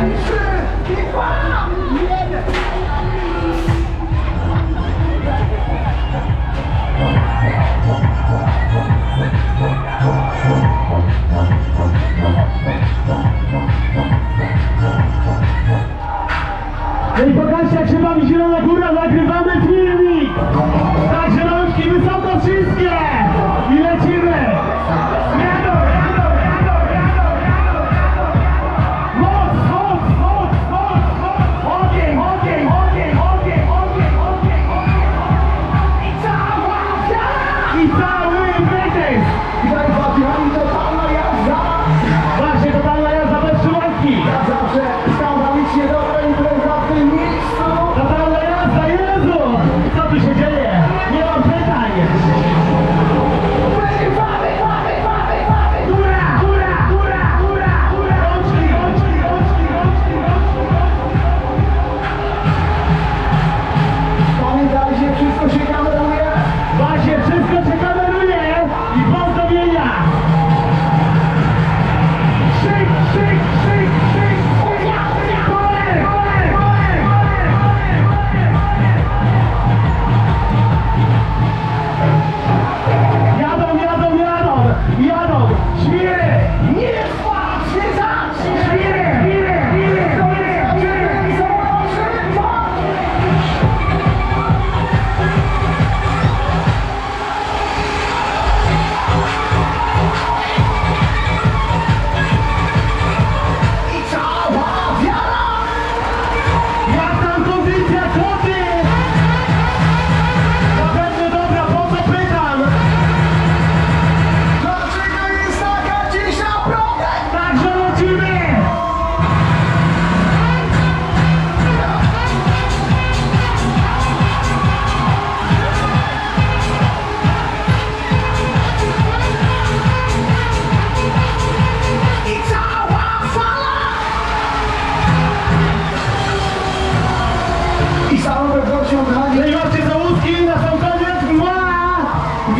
No i pokażcie jak się bawi Zielona Góra, filmik!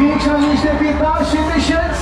Liczą nieźle 15 tysięcy.